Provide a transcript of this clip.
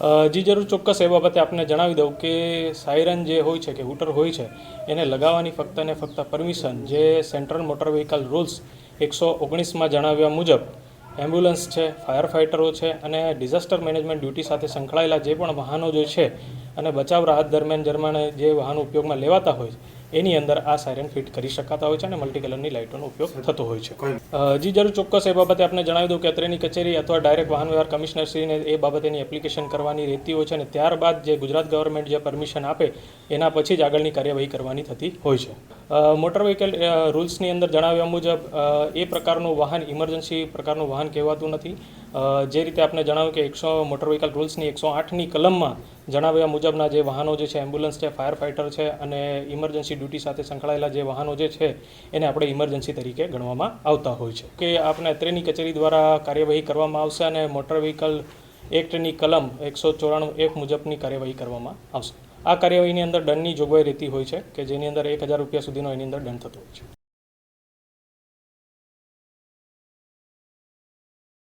જી જરૂર, ચોક્કસ એ બાબતે આપને જણાવી દઉં કે સાયરન જે હોય છે કે હૂટર હોય છે, એને લગાવવાની ફક્ત ને ફક્ત પરમિશન જે સેન્ટ્રલ મોટર વ્હીકલ રૂલ્સ એકસો ઓગણીસમાં જણાવ્યા મુજબ, એમ્બ્યુલન્સ છે ફાયર ફાઇટરો છે અને ડિઝાસ્ટર મેનેજમેન્ટ ડ્યુટી સાથે સંકળાયેલા જે પણ વાહનો જે છે અને બચાવ રાહત દરમિયાન જરમાણે જે વાહનો ઉપયોગમાં લેવાતા હોય એની અંદર આ સાયરન ફિટ કરી શકાતા હોય છે અને મલ્ટી કલરની લાઇટોનો ઉપયોગ થતો હોય છે. જી જરૂર ચોક્કસ એ બાબતે આપને જણાવી દઉં કે અત્રેની કચેરી અથવા ડાયરેક્ટ વાહન વ્યવહાર કમિશનરશ્રીને એ બાબતેની એપ્લિકેશન કરવાની રહેતી હોય છે અને ત્યારબાદ જે ગુજરાત ગવર્મેન્ટ જે પરમિશન આપે એના પછી જ આગળની કાર્યવાહી કરવાની થતી હોય છે. મોટર વ્હીકલ રૂલ્સની અંદર જણાવ્યા મુજબ એ પ્રકારનું વાહન ઇમરજન્સી પ્રકારનું વાહન કહેવાતું નથી. જે રીતે આપને જણાવ્યું કે એકસો મોટર વ્હીકલ રૂલ્સની એકસો આઠની કલમમાં જણાવ્યા મુજબના જે વાહનો જે છે એમ્બ્યુલન્સ છે ફાયર ફાઇટર છે અને ઇમરજન્સી ડ્યુટી સાથે સંકળાયેલા જે વાહનો જે છે, એને આપણે ઇમરજન્સી તરીકે ગણવામાં આવતા હોય છે. કે આપણે અત્રેની કચેરી દ્વારા કાર્યવાહી કરવામાં આવશે અને મોટર વ્હીકલ એક્ટની કલમ એકસો ચોરાણું એક મુજબની કાર્યવાહી કરવામાં આવશે. આ કાર્યવાહીની અંદર દંડની જોગવાઈ રહેતી હોય છે, કે જેની અંદર એક હજાર રૂપિયા સુધીનો એની અંદર દંડ થતો હોય છે.